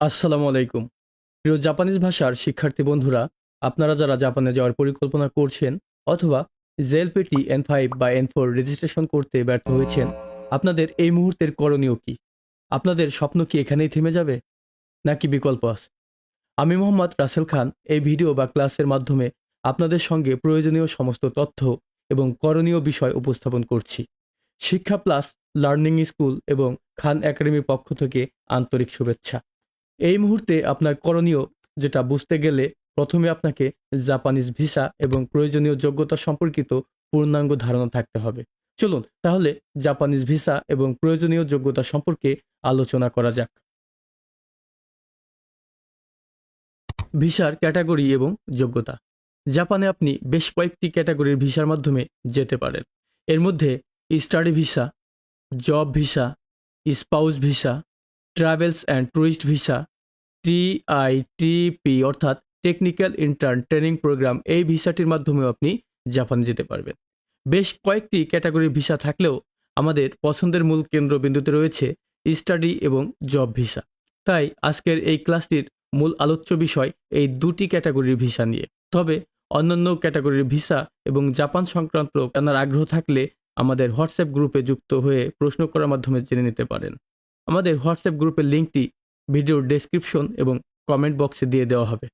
আসসালামু আলাইকুম। প্রিয় জাপানিজ ভাষার শিক্ষার্থী বন্ধুরা, আপনারা যারা জাপানে যাওয়ার পরিকল্পনা করছেন অথবা জেএলপিটি এন ফাইভ বা এন ফোর রেজিস্ট্রেশন করতে ব্যর্থ হয়েছেন, আপনাদের এই মুহূর্তের করণীয় কি? আপনাদের স্বপ্ন কি এখানেই থেমে যাবে? নাকি বিকল্প আছে? আমি মোহাম্মদ রাসেল খান, এই ভিডিও বা ক্লাসের মাধ্যমে আপনাদের সঙ্গে প্রয়োজনীয় সমস্ত তথ্য এবং করণীয় বিষয় উপস্থাপন করছি। শিক্ষা প্লাস, লার্নিং স্কুল এবং খান একাডেমির পক্ষ থেকে আন্তরিক শুভেচ্ছা। এই মুহূর্তে আপনার করণীয় যেটা বুঝতে গেলে প্রথমে আপনাকে জাপানিজ ভিসা এবং প্রয়োজনীয় যোগ্যতা সম্পর্কিত পূর্ণাঙ্গ ধারণা থাকতে হবে। চলুন তাহলে জাপানিজ ভিসা এবং প্রয়োজনীয় যোগ্যতা সম্পর্কে আলোচনা করা যাক। ভিসার ক্যাটাগরি এবং যোগ্যতা। জাপানে আপনি বেশ কয়েকটি ক্যাটাগরির ভিসার মাধ্যমে যেতে পারেন। এর মধ্যে study visa, job visa, spouse visa travels and tourist visa TITP অর্থাৎ টেকনিক্যাল ইন্টার্ন ট্রেনিং প্রোগ্রাম এই ভিসাটির মাধ্যমেও আপনি জাপান যেতে পারবেন। বেশ কয়েকটি ক্যাটাগরির ভিসা থাকলেও আমাদের পছন্দের মূল কেন্দ্রবিন্দুতে রয়েছে স্টাডি এবং জব ভিসা তাই আজকের এই ক্লাসটির মূল আলোচ্য বিষয় এই দুটি ক্যাটাগরির ভিসা নিয়ে। তবে অন্যান্য ক্যাটাগরির ভিসা এবং জাপান সংক্রান্ত জানার আগ্রহ থাকলে আমাদের হোয়াটসঅ্যাপ গ্রুপে যুক্ত হয়ে প্রশ্ন করার মাধ্যমে জেনে নিতে পারেন। আমাদের হোয়াটসঅ্যাপ গ্রুপের লিঙ্কটি ভিডিওর ডেসক্রিপশন এবং কমেন্ট বক্সে দিয়ে দেওয়া হবে।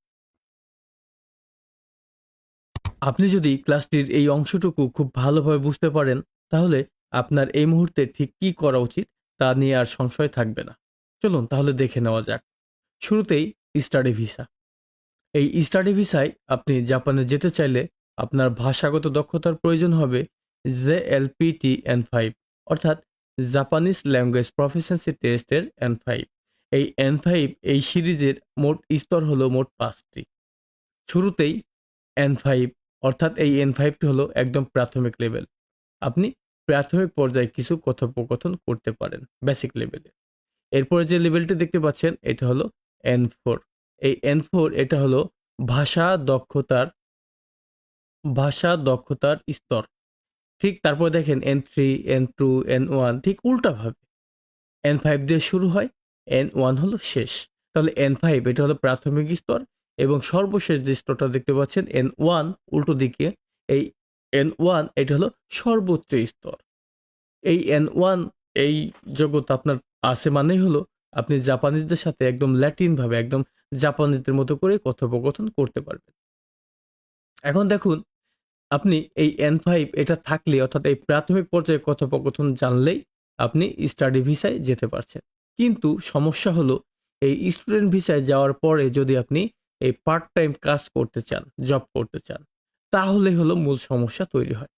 আপনি যদি ক্লাসটির এই অংশটুকু খুব ভালোভাবে বুঝতে পারেন, তাহলে আপনার এই মুহূর্তে ঠিক কী করা উচিত তা নিয়ে আর সংশয় থাকবে না। চলুন তাহলে দেখে নেওয়া যাক। শুরুতেই স্টাডি ভিসা। এই স্টাডি ভিসায় আপনি জাপানে যেতে চাইলে আপনার ভাষাগত দক্ষতার প্রয়োজন হবে J L P T N five, অর্থাৎ জাপানিজ ল্যাঙ্গুয়েজ প্রফিসিয়েন্সি টেস্টের এন ফাইভ এই এন ফাইভ এই সিরিজের মোট স্তর হলো মোট পাঁচটি। শুরুতেই এন ফাইভ অর্থাৎ এই এন ফাইভটি হলো একদম প্রাথমিক লেভেল আপনি প্রাথমিক পর্যায়ে কিছু কথোপকথন করতে পারেন বেসিক লেভেলে এরপরে যে লেভেলটি দেখতে পাচ্ছেন, এটা হলো এন ফোর এই এন ফোর এটা হলো ভাষা দক্ষতার ভাষা দক্ষতার স্তর। ঠিক তারপর দেখেন N three N two N one ঠিক উল্টাভাবে। এন ফাইভ দিয়ে শুরু হয় এন ওয়ান হলো শেষ। তাহলে এন ফাইভ এটা হলো প্রাথমিক স্তর এবং সর্বশেষ যে স্তরটা দেখতে পাচ্ছেন এন ওয়ান উল্টো দিকে, এই এন ওয়ান এটা হলো সর্বোচ্চ স্তর। এই এন ওয়ান এই যোগ্যতা আপনার আছে মানেই হলো আপনি জাপানিজদের সাথে একদম ল্যাটিনভাবে, একদম জাপানিজদের মতো করে কথোপকথন করতে পারবেন। এখন দেখুন আপনি এই এন ফাইভ এটা থাকলে অর্থাৎ এই প্রাথমিক পর্যায়ে কথোপকথন জানলেই আপনি স্টাডি ভিসায় যেতে পারছেন। কিন্তু সমস্যা হলো, এই স্টুডেন্ট ভিসায় যাওয়ার পরে যদি আপনি এই পার্ট টাইম কাজ করতে চান জব করতে চান, তাহলে হলো মূল সমস্যা তৈরি হয়।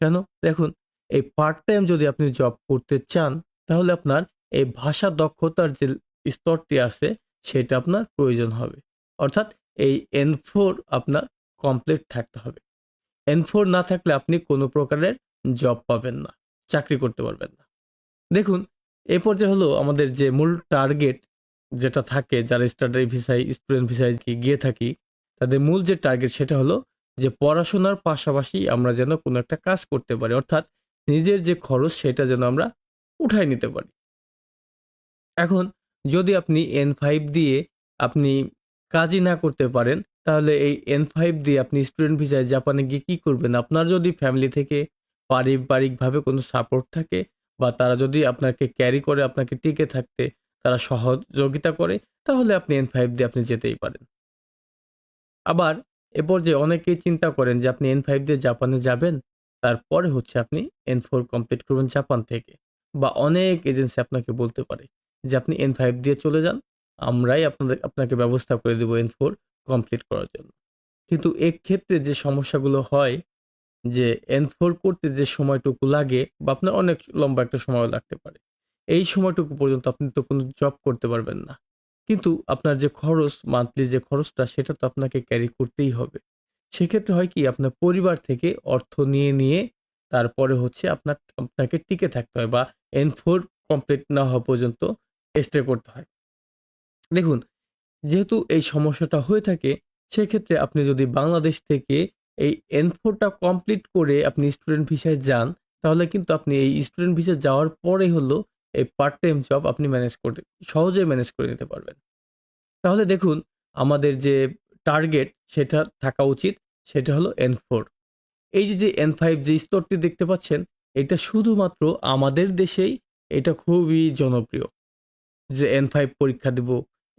কেন? দেখুন, এই পার্ট টাইম যদি আপনি জব করতে চান, তাহলে আপনার এই ভাষা দক্ষতার যে স্তরটি আছে, সেটা আপনার প্রয়োজন হবে। অর্থাৎ এই এন ফোর আপনার কমপ্লিট থাকতে হবে। এন ফোর না থাকলে আপনি কোনো প্রকারের জব পাবেন না, চাকরি করতে পারবেন না। দেখুন, এ পর্যায়ে হলো আমাদের যে মূল টার্গেট যেটা থাকে, যারা স্টাডি ভিসায় স্টুডেন্ট ভিসায় গিয়ে থাকি, তাদের মূল যে টার্গেট সেটা হলো যে পড়াশোনার পাশাপাশি আমরা যেন কোনো একটা কাজ করতে পারি, অর্থাৎ নিজের যে খরচ সেটা যেন আমরা উঠাই নিতে পারি। এখন যদি আপনি এন ফাইভ দিয়ে আপনি কাজই না করতে পারেন তাহলে এই এন ফাইভ দিয়ে আপনি স্টুডেন্ট ভিসায় জাপানে গিয়ে কী করবেন? আপনার যদি ফ্যামিলি থেকে পারিবারিকভাবে কোনো সাপোর্ট থাকে বা তারা যদি আপনাকে ক্যারি করে, আপনাকে টিকে থাকতে তারা সহযোগিতা করে, তাহলে আপনি এন ফাইভ দিয়ে আপনি যেতেই পারেন। আবার এরপর যে অনেকেই চিন্তা করেন যে আপনি এন ফাইভ দিয়ে জাপানে যাবেন, তারপরে হচ্ছে আপনি এন ফোর কমপ্লিট করবেন জাপান থেকে বা অনেক এজেন্সি আপনাকে বলতে পারে যে আপনি এন ফাইভ দিয়ে চলে যান, আমরাই আপনাদের, আপনাকে ব্যবস্থা করে দেবো এন ফোর কমপ্লিট করার জন্য। কিন্তু এক্ষেত্রে যে সমস্যাগুলো হয়, যে এন ফোর করতে যে সময়টুকু লাগে, বা আপনার অনেক লম্বা একটা সময় লাগতে পারে, এই সময়টুকু পর্যন্ত আপনি তো কোনো জব করতে পারবেন না। কিন্তু আপনার যে খরচ মান্থলি যে খরচটা, সেটা তো আপনাকে ক্যারি করতেই হবে। সেক্ষেত্রে হয় কি, আপনার পরিবার থেকে অর্থ নিয়ে নিয়ে তারপরে হচ্ছে আপনার, আপনাকে টিকে থাকতে হয়, বা এন ফোর কমপ্লিট না হওয়া পর্যন্ত স্টে করতে হয়। দেখুন যেহেতু এই সমস্যাটা হয়ে থাকে, সেক্ষেত্রে আপনি যদি বাংলাদেশ থেকে এই এন ফোরটা কমপ্লিট করে আপনি স্টুডেন্ট ভিসায় যান, তাহলে কিন্তু আপনি এই স্টুডেন্ট ভিসা যাওয়ার পরে হলো এই পার্ট টাইম জব আপনি ম্যানেজ করতে সহজে ম্যানেজ করে নিতে পারবেন। তাহলে দেখুন, আমাদের যে টার্গেট সেটা থাকা উচিত, সেটা হলো এন ফোর এই যে যে এন ফাইভ যে স্তরটি দেখতে পাচ্ছেন, এটা শুধুমাত্র আমাদের দেশেই, এটা খুবই জনপ্রিয়। যে এন ফাইভ পরীক্ষা দিব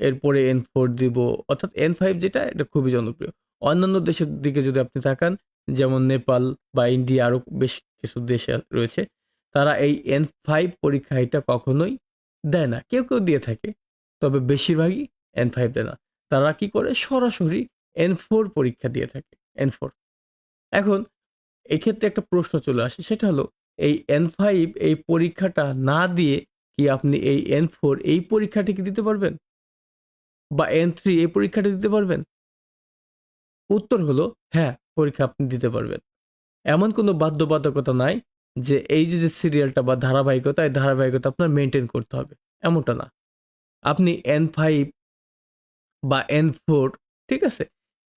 এরপরে এন ফোর দিব, অর্থাৎ এন ফাইভ যেটা, এটা খুবই জনপ্রিয়। অন্যান্য দেশের দিকে যদি আপনি তাকান, যেমন নেপাল বা ইন্ডিয়া, আরও বেশ কিছু দেশ রয়েছে, তারা এই এন ফাইভ পরীক্ষা এটা কখনোই দেয় না। কেউ কেউ দিয়ে থাকে, তবে বেশিরভাগই এন ফাইভ দেয় না। তারা কি করে? সরাসরি এন ফোর পরীক্ষা দিয়ে থাকে এন ফোর এখন এক্ষেত্রে একটা প্রশ্ন চলে আসে, সেটা হলো, এই এন ফাইভ এই পরীক্ষাটা না দিয়ে কি আপনি এই এন ফোর এই পরীক্ষাটি কি দিতে পারবেন? বা এন থ্রি এই পরীক্ষাটা দিতে পারবেন? উত্তর হলো হ্যাঁ পরীক্ষা আপনি দিতে পারবেন। এমন কোনো বাধ্যবাধকতা নাই যে এই যে যে সিরিয়ালটা বা ধারাবাহিকতা, এই ধারাবাহিকতা আপনার মেনটেন করতে হবে। এমনটা না। আপনি এন ফাইভ বা এন ফোর ঠিক আছে?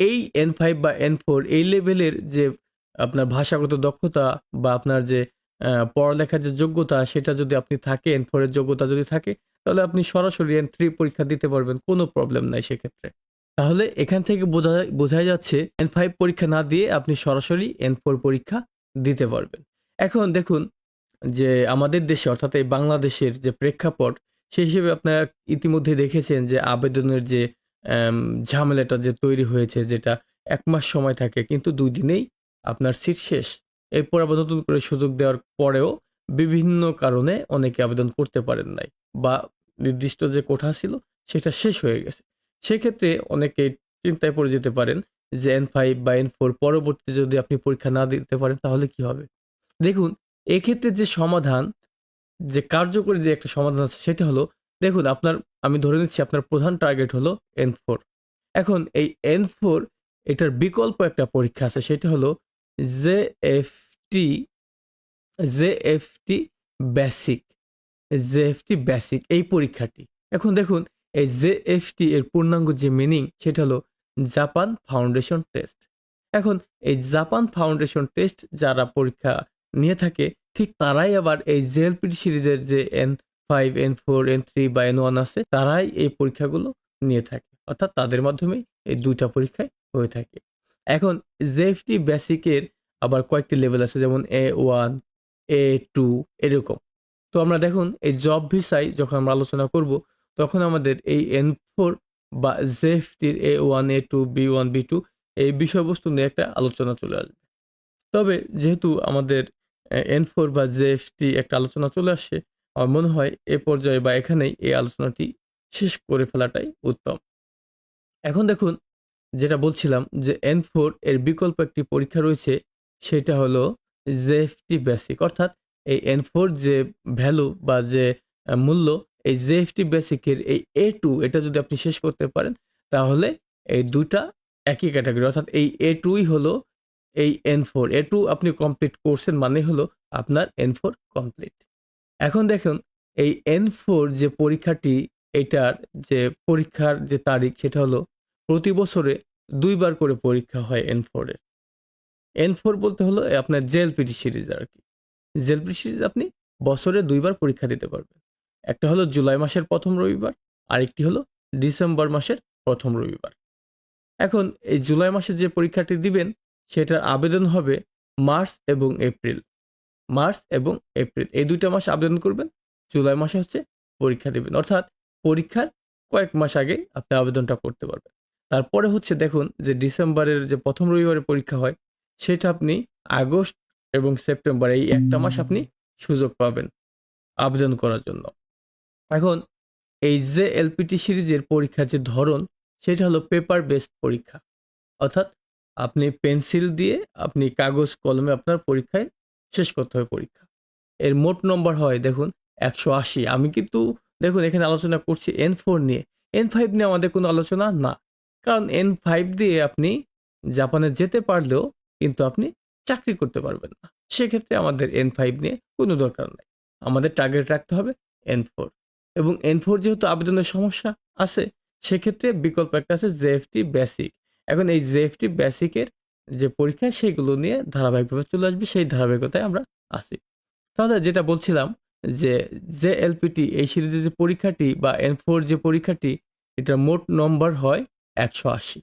এই এন ফাইভ বা এন ফোর এই লেভেলের যে আপনার ভাষাগত দক্ষতা বা আপনার যে পড়ালেখার যে যোগ্যতা, সেটা যদি আপনি থাকে এন ফোর এর যোগ্যতা যদি থাকে তাহলে আপনি সরাসরি এন থ্রি পরীক্ষা দিতে পারবেন, কোনো প্রবলেম নাই সেক্ষেত্রে। তাহলে এখান থেকে বোঝা, বোঝাই যাচ্ছে এন ফাইভ পরীক্ষা না দিয়ে আপনি সরাসরি এন ফোর পরীক্ষা দিতে পারবেন। এখন দেখুন যে আমাদের দেশে, অর্থাৎ এই বাংলাদেশের যে প্রেক্ষাপট, সেই হিসেবে আপনারা ইতিমধ্যে দেখেছেন যে আবেদনের যে ঝামেলাটা যে তৈরি হয়েছে, যেটা এক মাস সময় থাকে, কিন্তু দুই দিনেই আপনার সিট শেষ। এরপর আবার নতুন করে সুযোগ দেওয়ার পরেও বিভিন্ন কারণে অনেকে আবেদন করতে পারেন নাই। বা নির্দিষ্ট যে কোঠা ছিল, সেটা শেষ হয়ে গেছে। সেক্ষেত্রে অনেকে চিন্তায় পড়ে যেতে পারেন যে এন ফাইভ বা এন ফোর পরবর্তী যদি আপনি পরীক্ষা না দিতে পারেন, তাহলে কি হবে? দেখুন, এক্ষেত্রে যে সমাধান, যে কার্যকরী যে একটা সমাধান আছে, সেটা হলো, দেখুন, আপনার, আমি ধরে নিচ্ছি আপনার প্রধান টার্গেট হলো এন ফোর এখন এই এন ফোর এটার বিকল্প একটা পরীক্ষা আছে, সেটা হলো J F T J F T basic J F basic এই পরীক্ষাটি। এখন দেখুন, এই জেএফটি এর পূর্ণাঙ্গ যে মিনিং সেটা হলো জাপান ফাউন্ডেশন টেস্ট এখন এই জাপান ফাউন্ডেশন টেস্ট যারা পরীক্ষা নিয়ে থাকে, ঠিক তারাই আবার এই জেএলপিটি সিরিজের যে N five N four N three বা এন ওয়ান আছে, তারাই এই পরীক্ষাগুলো নিয়ে থাকে। অর্থাৎ তাদের মাধ্যমে এই দুইটা পরীক্ষায় হয়ে থাকে। এখন জেএফটি বেসিকের আবার কয়েকটি লেভেল আছে, যেমন এ ওয়ান এ টু এরকম। তো আমরা দেখুন, এই জব ভিসায় যখন আমরা আলোচনা করব, তখন আমাদের এই এন ফোর বা জেএফটির A one A two B one B two এই বিষয়বস্তু নিয়ে একটা আলোচনা চলে আসবে। তবে যেহেতু আমাদের এন ফোর বা জেএফটি একটা আলোচনা চলে আসছে, আমার মনে হয় এ পর্যায়ে বা এখানেই এই আলোচনাটি শেষ করে ফেলাটাই উত্তম। এখন দেখুন, যেটা বলছিলাম যে এন ফোর এর বিকল্প একটি পরীক্ষা রয়েছে, সেটা হলো জেএফটি বেসিক অর্থাৎ এই এন যে ভ্যালু বা যে মূল্য, এই জেএফটি বেসিকের এই এ টু এটা যদি আপনি শেষ করতে পারেন, তাহলে এই দুটা একই ক্যাটাগরি অর্থাৎ এই এ টুই হলো এই এন ফোর এ টু আপনি কমপ্লিট করছেন মানে হলো আপনার এন ফোর কমপ্লিট এখন দেখুন, এই এন ফোর যে পরীক্ষাটি, এটার যে পরীক্ষার যে তারিখ, সেটা হলো প্রতি বছরে দুইবার করে পরীক্ষা হয় এন ফোরের এন ফোর বলতে হলো আপনার জেএলপিটি সিরিজ আর কি। জেএলপিটি সিরিজ আপনি বছরে দুইবার পরীক্ষা দিতে পারবেন। একটা হলো জুলাই মাসের প্রথম রবিবার, আরেকটি হলো ডিসেম্বর মাসের প্রথম রবিবার। এখন এই জুলাই মাসে যে পরীক্ষাটি দিবেন, সেটার আবেদন হবে মার্চ এবং এপ্রিল। মার্চ এবং এপ্রিল, এই দুইটা মাস আবেদন করবেন, জুলাই মাসে হচ্ছে পরীক্ষা দেবেন। অর্থাৎ পরীক্ষার কয়েক মাস আগে আপনি আবেদনটা করতে পারবেন। তারপরে হচ্ছে দেখুন যে ডিসেম্বরের যে প্রথম রবিবারে পরীক্ষা হয়, সেটা আপনি আগস্ট এবং সেপ্টেম্বর এই একটা মাস আপনি সুযোগ পাবেন আবেদন করার জন্য। এখন এই যে এলপিটি সিরিজের পরীক্ষার যে ধরন সেটা হলো পেপার বেসড পরীক্ষা। অর্থাৎ আপনি পেন্সিল দিয়ে আপনি কাগজ কলমে আপনার পরীক্ষায় শেষ করতে হবে পরীক্ষা। এর মোট নম্বর হয় দেখুন একশো আশি। আমি কিন্তু দেখুন এখানে আলোচনা করছি এন ফোর নিয়ে। এন ফাইভ নিয়ে আমাদের কোনো আলোচনা না। কারণ এন ফাইভ দিয়ে আপনি জাপানে যেতে পারলেও কিন্তু আপনি চাকরি করতে পারবেন না। সেক্ষেত্রে আমাদের এন ফাইভ নিয়ে কোনো দরকার নেই। আমাদের টার্গেট রাখতে হবে এন ফোর এবং এন ফোর যেহেতু আবেদনের সমস্যা আছে, সেক্ষেত্রে বিকল্প একটা আছে জেএফটি বেসিক এখন এই জেএফটি বেসিকের যে পরীক্ষা, সেগুলো নিয়ে ধারাবাহিকভাবে চলে আসবে, সেই ধারাবাহিকতায় আমরা আসি তাহলে যেটা বলছিলাম যে যে এলপিটি এই সিরিজের যে পরীক্ষাটি বা এন ফোর যে পরীক্ষাটি, এটার মোট নম্বর হয় একশো আশি।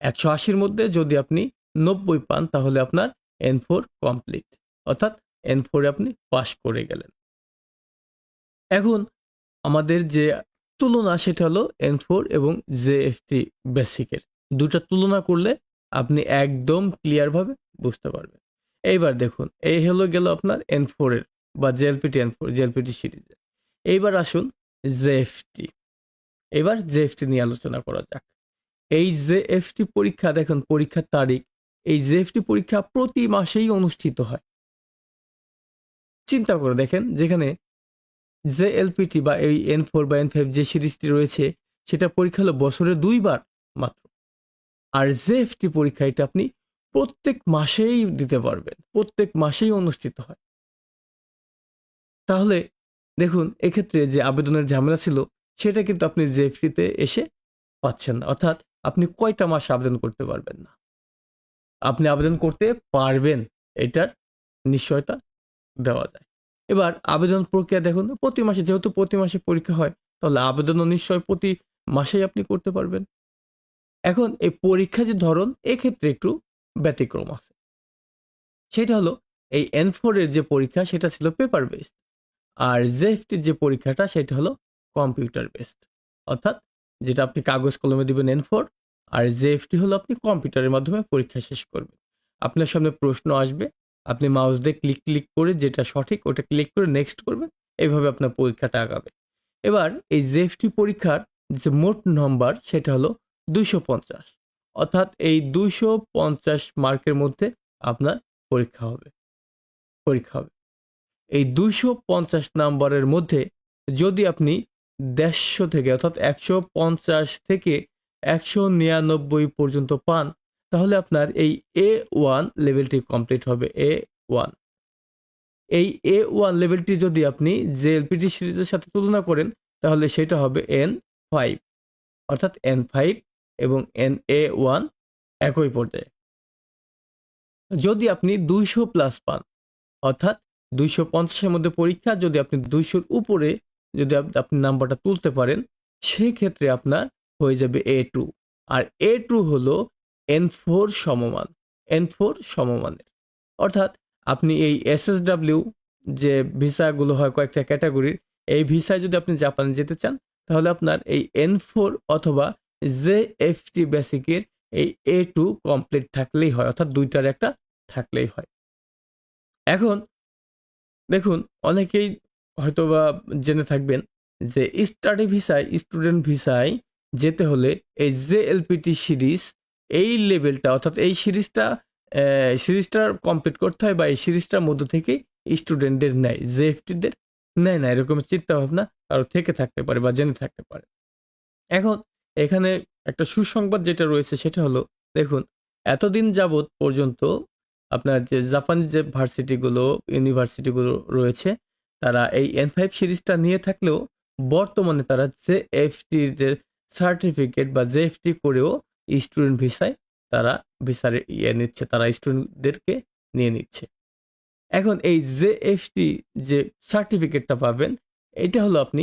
একশো আশির মধ্যে যদি আপনি নব্বই পান, তাহলে আপনার এন ফোর কমপ্লিট অর্থাৎ এন ফোরে আপনি পাশ করে গেলেন। এখন আমাদের যে তুলনা, সেটা হলো এন ফোর এবং জে এফ টি বেসিকের দুটা তুলনা করলে আপনি একদম ক্লিয়ারভাবে বুঝতে পারবেন। এইবার দেখুন, এই হলো গেল আপনার এন ফোরের বা জেএলপিটি এন ফোর জেএলপিটি সিরিজের এইবার আসুন জেএফটি এবার জেএফটি নিয়ে আলোচনা করা যাক। এই জেএফটি পরীক্ষা, দেখুন, পরীক্ষার তারিখ এই জেএফটি পরীক্ষা প্রতি মাসেই অনুষ্ঠিত হয়। চিন্তা করে দেখেন, যেখানে যে এলপিটি বা এই এন ফোর বা এন ফাইভ যে সিরিজটি রয়েছে, সেটা পরীক্ষা হলো বছরে দুইবার মাত্র। আর জেএফটি পরীক্ষা এটা আপনি প্রত্যেক মাসেই দিতে পারবেন, প্রত্যেক মাসেই অনুষ্ঠিত হয়। তাহলে দেখুন, এক্ষেত্রে যে আবেদনের ঝামেলা ছিল, সেটা কিন্তু আপনি জেএফটিতে এসে পাচ্ছেন না। অর্থাৎ আপনি কয়টা মাস আবেদন করতে পারবেন না। আপনি আবেদন করতে পারবেন। এটার নিশ্চয়তা দেওয়া যায়। এবার আবেদন প্রক্রিয়া দেখুন, প্রতি মাসে যেহেতু প্রতি মাসে পরীক্ষা হয়, তাহলে আবেদনও নিশ্চয় প্রতি মাসেই আপনি করতে পারবেন। এখন এই পরীক্ষা যে ধরন, এক্ষেত্রে একটু ব্যতিক্রম আছে। সেটা হলো, এই এন এর যে পরীক্ষা, সেটা ছিল পেপার বেসড আর জেএফটির যে পরীক্ষাটা, সেটা হলো কম্পিউটার বেসড অর্থাৎ, যেটা আপনি কাগজ কলমে দিবেন এন ফোর আর জেএফটি হলো আপনি কম্পিউটারের মাধ্যমে পরীক্ষা শেষ করবেন। আপনার সামনে প্রশ্ন আসবে, আপনি মাউস দিয়ে ক্লিক ক্লিক করে যেটা সঠিক ওটা ক্লিক করে নেক্সট করবেন এইভাবে আপনার পরীক্ষাটা আগাবে। এবার এই জেএফটি পরীক্ষার যে মোট নম্বর সেটা হলো দুইশো পঞ্চাশ। অর্থাৎ এই দুইশো পঞ্চাশ মার্কের মধ্যে আপনার পরীক্ষা হবে। পরীক্ষা হবে। এই দুইশো পঞ্চাশ নাম্বারের মধ্যে যদি আপনি দেড়শো থেকে অর্থাৎ একশো পঞ্চাশ থেকে একশো নিরানব্বই পর্যন্ত পান, তাহলে আপনার এই এ ওয়ান লেভেলটি কমপ্লিট হবে এ ওয়ান এই এ ওয়ান লেভেলটি যদি আপনি যে এলপিটি সিরিজের সাথে তুলনা করেন, তাহলে সেটা হবে এন ফাইভ অর্থাৎ এন ফাইভ এবং এন এ ওয়ান একই পর্যায়ে। যদি আপনি দুইশো প্লাস পান, অর্থাৎ দুইশো পঞ্চাশের মধ্যে পরীক্ষা, যদি আপনি দুইশোর উপরে যদি আপনি নাম্বারটা তুলতে পারেন সেই ক্ষেত্রে আপনার হয়ে যাবে এ টু আর এ টু হলো এন ফোর সমমান এন ফোর সমমানের। অর্থাৎ আপনি এই এসএসডাব্লিউ যে ভিসাগুলো হয় কয়েকটা ক্যাটাগরির, এই ভিসায় যদি আপনি জাপানে যেতে চান, তাহলে আপনার এই এন ফোর অথবা জে এফ টি বেসিকের এই এ টু কমপ্লিট থাকলেই হয়, অর্থাৎ দুইটার একটা থাকলেই হয়। এখন দেখুন, অনেকেই হয়তোবা জেনে থাকবেন যে স্টাডি ভিসায় স্টুডেন্ট ভিসায় যেতে হলে এই জে এলপিটি সিরিজ, এই লেভেলটা, অর্থাৎ এই সিরিজটা সিরিজটা কমপ্লিট করতে হয় বা এই সিরিজটার মধ্য থেকে স্টুডেন্টদের নেয়, জে জেএফটিদের নেয় না, এরকম চিন্তা ভাবনা কারও থেকে থাকতে পারে বা জেনে থাকতে পারে। এখন এখানে একটা সুসংবাদ যেটা রয়েছে সেটা হলো, দেখুন, এতদিন যাবৎ পর্যন্ত আপনার যে জাপানি যে ভার্সিটিগুলো, ইউনিভার্সিটিগুলো রয়েছে, তারা এই এন ফাইভ সিরিজটা নিয়ে থাকলেও বর্তমানে তারা জে এফটির যে সার্টিফিকেট বা জে এফটি করেও স্টুডেন্ট ভিসায় তারা ভিসার ইয়ে নিচ্ছে, তারা স্টুডেন্টদেরকে নিয়ে নিচ্ছে। এখন এই জে এফটি যে সার্টিফিকেটটা পাবেন, এটা হলো আপনি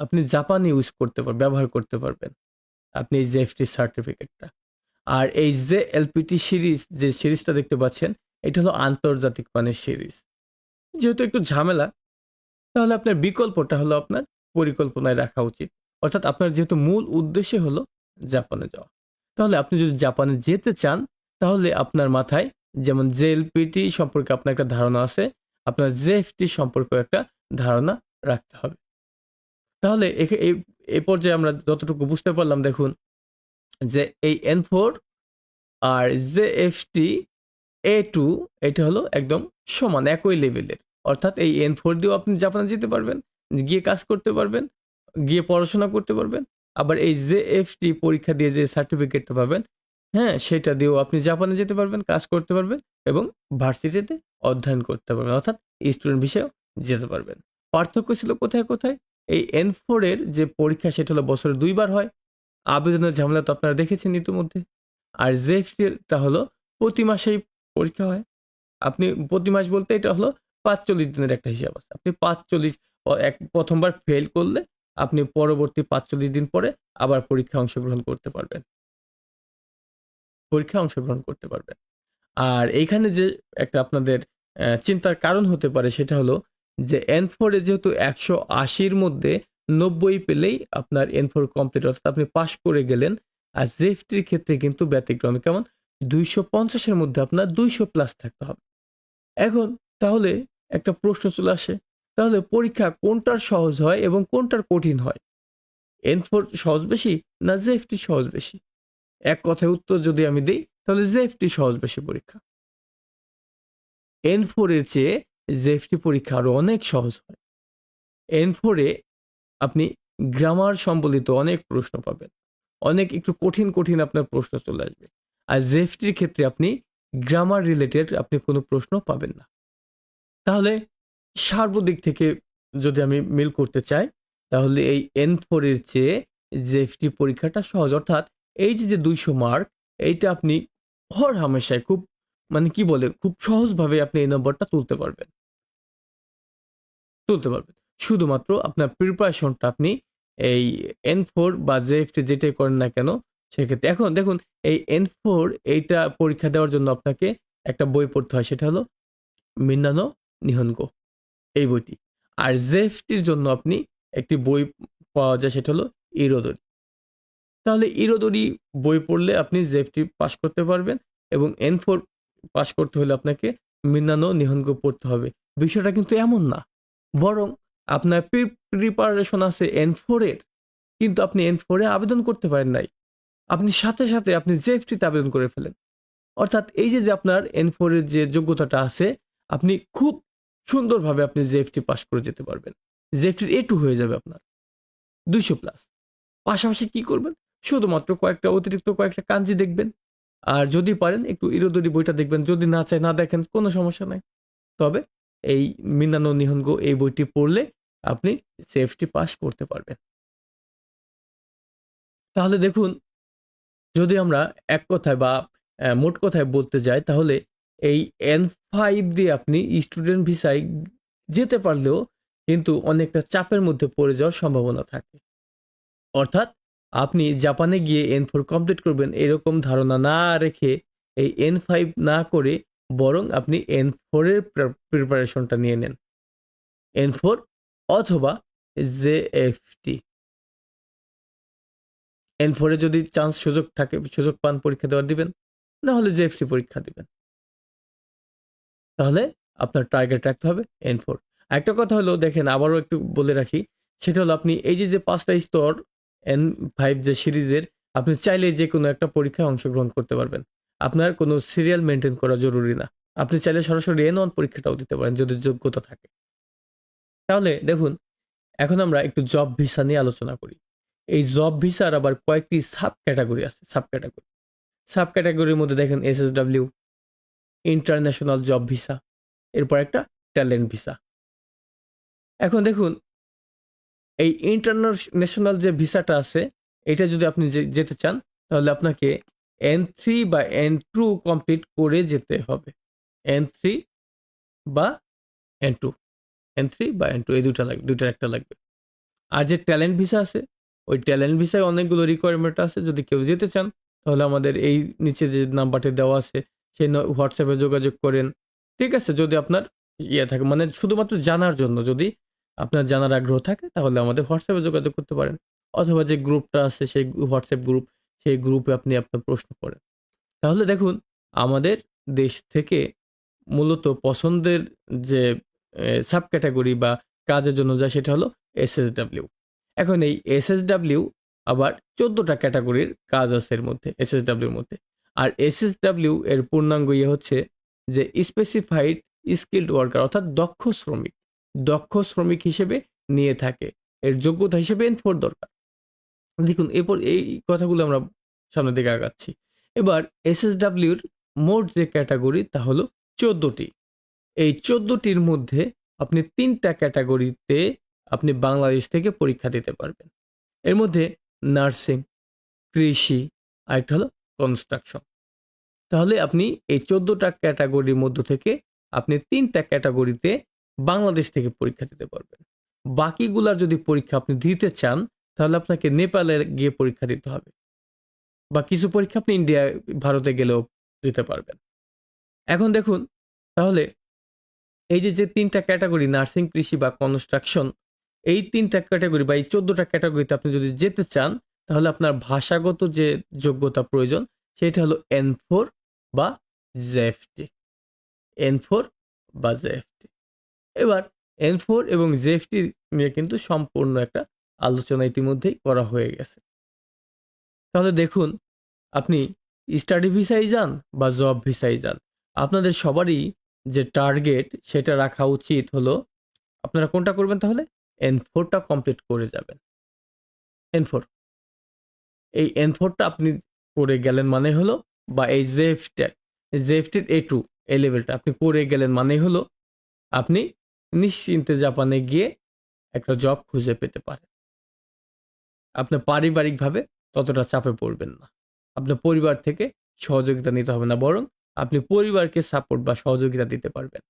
আপনি জাপান ইউজ করতে পারবেন ব্যবহার করতে পারবেন, আপনি এই জে এফটি সার্টিফিকেটটা আর এই জে এলপিটি সিরিজ যে সিরিজটা দেখতে পাচ্ছেন, এটা হলো আন্তর্জাতিক মানের সিরিজ যেহেতু একটু ঝামেলা, তাহলে আপনার বিকল্পটা হলো আপনার পরিকল্পনায় রাখা উচিত। অর্থাৎ আপনার যেহেতু মূল উদ্দেশ্য হলো জাপানে যাওয়া। তাহলে আপনি যদি জাপানে যেতে চান, তাহলে আপনার মাথায় যেমন জেএলপিটি সম্পর্কে আপনার একটা ধারণা আছে, আপনার জেএফটি সম্পর্কে একটা ধারণা রাখতে হবে। তাহলে এই পর্যায়ে আমরা যতটুকু বুঝতে পারলাম, দেখুন যে এই N four R J F T A two এটা হলো একদম সমান, একই লেভেলের অর্থাৎ এই এন ফোর দিয়েও আপনি জাপানে যেতে পারবেন, গিয়ে কাজ করতে পারবেন গিয়ে পড়াশোনা করতে পারবেন। আবার এই জে এফ টি পরীক্ষা দিয়ে যে সার্টিফিকেটটা পাবেন হ্যাঁ সেটা দিয়েও আপনি জাপানে যেতে পারবেন, কাজ করতে পারবেন এবং ভার্সিটিতে অধ্যয়ন করতে পারবেন, অর্থাৎ স্টুডেন্ট বিষয়েও যেতে পারবেন। পার্থক্য ছিল কোথায় কোথায়? এই এন ফোরের যে পরীক্ষা, সেটা হলো বছরে দুইবার হয়। আবেদনের ঝামেলা তো আপনারা দেখেছেন ইতিমধ্যে। আর জেএফটিটা হলো প্রতি মাসেই পরীক্ষা হয়। আপনি প্রতি মাস বলতে এটা হলো পাঁচচল্লিশ দিনের একটা হিসাব আছে। আপনি পাঁচচল্লিশ এক প্রথমবার ফেল করলে আপনি পরবর্তী পাঁচচল্লিশ দিন পরে আবার পরীক্ষায় অংশগ্রহণ করতে পারবেন। পরীক্ষায় অংশগ্রহণ করতে পারবেন। আর এইখানে যে একটা আপনাদের চিন্তার কারণ হতে পারে সেটা হলো যে এন ফোরে যেহেতু একশো আশির মধ্যে নব্বই পেলেই আপনার এন ফোর কমপ্লিট অর্থাৎ আপনি পাশ করে গেলেন। আর জেফটির ক্ষেত্রে কিন্তু ব্যতিক্রমী। কেমন? দুইশো পঞ্চাশের মধ্যে আপনার দুইশো প্লাস থাকতে হবে। এখন তাহলে একটা প্রশ্ন চলে আসে তাহলে পরীক্ষা কোনটার সহজ হয় এবং কোনটার কঠিন হয়? এন ফোর সহজ বেশি না জেএফটি সহজ বেশি? এক কথায় উত্তর যদি আমি দিই, তাহলে জেএফটি সহজ বেশি পরীক্ষা। এন ফোরের চেয়ে জেএফটি পরীক্ষা আরও অনেক সহজ হয়। এন ফোরে আপনি গ্রামার সম্বলিত অনেক প্রশ্ন পাবেন। অনেক একটু কঠিন কঠিন আপনার প্রশ্ন চলে আসবে। আর জেএফটির ক্ষেত্রে আপনি গ্রামার রিলেটেড আপনি কোনো প্রশ্ন পাবেন না। তাহলে সার্বদিক থেকে যদি আমি মিল করতে চাই, তাহলে এই এন ফোরের চেয়ে জেএফটি পরীক্ষাটা সহজ, অর্থাৎ এই যে যে দুইশো মার্ক এইটা আপনি হর হামেশায় খুব মানে কি বলে, খুব সহজভাবে আপনি এই নম্বরটা তুলতে পারবেন। তুলতে পারবেন। শুধুমাত্র আপনার প্রিপারেশনটা আপনি এই এন ফোর বা জেএফটি যেটাই করেন না কেন, সেক্ষেত্রে এখন দেখুন, এই এন ফোর এইটা পরীক্ষা দেওয়ার জন্য আপনাকে একটা বই পড়তে হয়, সেটা হলো মিন্নানো নিহনগো এই বইটি। আর জেএফটির জন্য আপনি একটি বই পাওয়া যায়, সেটা হলো ইরোদরি তাহলে ইরোদরি বই পড়লে আপনি জেফটি পাশ করতে পারবেন এবং এন ফোর পাশ করতে হলে আপনাকে মিন্নানো নিহনগো পড়তে হবে। বিষয়টা কিন্তু এমন না। বরং আপনার প্রিপারেশন আছে এন ফোরের কিন্তু আপনি এন ফোরে আবেদন করতে পারেন নাই। আপনি সাথে সাথে আপনি জেএফটিতে আবেদন করে ফেলেন। অর্থাৎ এই যে যে আপনার এন ফোরের যে যোগ্যতাটা আছে, আপনি খুব সুন্দরভাবে আপনি জেএফটি পাস করে যেতে পারবেন। জেএফটির এ টু হয়ে যাবে আপনার। দুইশো প্লাস পাশাপাশি কি করবেন? শুধুমাত্র কয়েকটা অতিরিক্ত কয়েকটা কাঞ্জি দেখবেন। আর যদি পারেন, একটু ইরোদরি বইটা দেখবেন। যদি না চায়, না দেখেন, কোনো সমস্যা নাই। তবে এই মিনানো নিহঙ্গ এই বইটি পড়লে আপনি সেফটি পাস করতে পারবেন। তাহলে দেখুন, যদি আমরা এক কথায় বা মোট কথায় বলতে যাই, তাহলে এই এন ফাইভ দিয়ে আপনি স্টুডেন্ট ভিসায় যেতে পারলেও কিন্তু অনেকটা চাপের মধ্যে পড়ে যাওয়ার সম্ভাবনা থাকে। অর্থাৎ আপনি জাপানে গিয়ে এন ফোর কমপ্লিট করবেন এরকম ধারণা না রেখে এই এন ফাইভ না করে বরং আপনি এন ফোরের প্রিপারেশনটা নিয়ে নেন। এন ফোর অথবা জে এফ টি এন ফোরে যদি চান্স সুযোগ থাকে, সুযোগ পান পরীক্ষা দেওয়ার দিবেন, না হলে জেএফটি পরীক্ষা দিবেন। তাহলে আপনার টার্গেট রাখতে হবে এন ফোর একটা কথা হলো, দেখেন আবারও একটু বলে রাখি, সেটা হলো আপনি এই যে পাঁচটা স্তর এন ফাইভ যে সিরিজের, আপনি চাইলে যে কোনো একটা পরীক্ষায় অংশগ্রহণ করতে পারবেন। আপনার কোনো সিরিয়াল মেনটেন করা জরুরি না। আপনি চাইলে সরাসরি এন ওয়ান পরীক্ষাটাও দিতে পারেন যদি যোগ্যতা থাকে। তাহলে দেখুন, এখন আমরা একটু জব ভিসা নিয়ে আলোচনা করি। এই জব ভিসার আবার কয়েকটি সাব ক্যাটাগরি আছে সাব ক্যাটাগরি সাব ক্যাটাগরির মধ্যে দেখেন এসএসডব্লিউ ইন্টারন্যাশনাল জব ভিসা এরপর একটা ট্যালেন্ট ভিসা এখন দেখুন, এই ইন্টারন্যাশনাল যে ভিসাটা আছে, এটা যদি আপনি যেতে চান, তাহলে আপনাকে এন থ্রি বা এন টু কমপ্লিট করে যেতে হবে। এন থ্রি বা এন টু এন থ্রি বা এন টু এই দুটা লাগবে দুটার একটা লাগবে। আর যে ট্যালেন্ট ভিসা আছে, ওই ট্যালেন্ট ভিসায় অনেকগুলো রিকোয়ারমেন্ট আছে। যদি কেউ যেতে চান, তাহলে আমাদের এই নিচে যে নাম্বারটি দেওয়া আছে সেই হোয়াটসঅ্যাপে যোগাযোগ করেন। ঠিক আছে, যদি আপনার ইয়ে থাকে মানে শুধুমাত্র জানার জন্য যদি আপনার জানার আগ্রহ থাকে, তাহলে আমাদের হোয়াটসঅ্যাপে যোগাযোগ করতে পারেন। অথবা যে গ্রুপটা আছে, সেই হোয়াটসঅ্যাপ গ্রুপ সেই গ্রুপে আপনি আপনার প্রশ্ন করেন। তাহলে দেখুন, আমাদের দেশ থেকে মূলত পছন্দের যে সাব ক্যাটাগরি বা কাজের জন্য যায় সেটা হলো এসএসডাব্লিউ এখন এই এসএসডাব্লিউ আবার চোদ্দোটা ক্যাটাগরির কাজ আছে এর মধ্যে এসএসডাব্লিউর মধ্যে। আর এসএসডাব্লিউ এর পূর্ণাঙ্গ ইয়ে হচ্ছে যে স্পেসিফাইড স্কিল্ড ওয়ার্কার অর্থাৎ দক্ষ শ্রমিক। দক্ষ শ্রমিক হিসেবে নিয়ে থাকে। এর যোগ্যতা হিসেবে এন ফোর দরকার। দেখুন, এরপর এই কথাগুলো আমরা সামনের দিকে আগাচ্ছি। এবার এসএসডাব্লিউর মোট যে ক্যাটাগরি তা হলো চোদ্দোটি। এই চোদ্দোটির মধ্যে আপনি তিনটা ক্যাটাগরিতে আপনি বাংলাদেশ থেকে পরীক্ষা দিতে পারবেন। এর মধ্যে নার্সিং, কৃষি আর একটা হলো কনস্ট্রাকশন তাহলে আপনি এই চোদ্দোটা ক্যাটাগরির মধ্য থেকে আপনি তিনটা ক্যাটাগরিতে বাংলাদেশ থেকে পরীক্ষা দিতে পারবেন। বাকিগুলার যদি পরীক্ষা আপনি দিতে চান, তাহলে আপনাকে নেপালে গিয়ে পরীক্ষা দিতে হবে। বা কিছু পরীক্ষা আপনি ইন্ডিয়া, ভারতে গেলেও দিতে পারবেন। এখন দেখুন, তাহলে এই যে যে তিনটা ক্যাটাগরি নার্সিং কৃষি বা কনস্ট্রাকশন এই তিনটা ক্যাটাগরি বা এই চোদ্দটা ক্যাটাগরিতে আপনি যদি যেতে চান তাহলে আপনার ভাষাগত যে যোগ্যতা প্রয়োজন, সেটা হলো এন ফোর বা জেএফটি এন ফোর বা জেএফটি এবার এন ফোর এবং জেএফটি নিয়ে কিন্তু সম্পূর্ণ একটা আলোচনা ইতিমধ্যেই করা হয়ে গেছে। তাহলে দেখুন, আপনি স্টাডি ভিসায় যান বা জব ভিসায় যান, আপনাদের সবারই যে টার্গেট সেটা রাখা উচিত হলো, আপনারা কোনটা করবেন তাহলে? এন ফোরটা কমপ্লিট করে যাবেন। এন ফোর এই এন ফোরটা আপনি করে গেলেন মানে হলো, বা এই জেএফটা জেএফটির এ টু, এই লেভেলটা আপনি করে গেলেন মানে হলো, আপনি নিশ্চিন্তে জাপানে গিয়ে একটা জব খুঁজে পেতে পারেন। আপনি পারিবারিকভাবে ততটা চাপে পড়বেন না। আপনার পরিবার থেকে সহযোগিতা নিতে হবে না, বরং আপনি পরিবারকে সাপোর্ট বা সহযোগিতা দিতে পারবেন।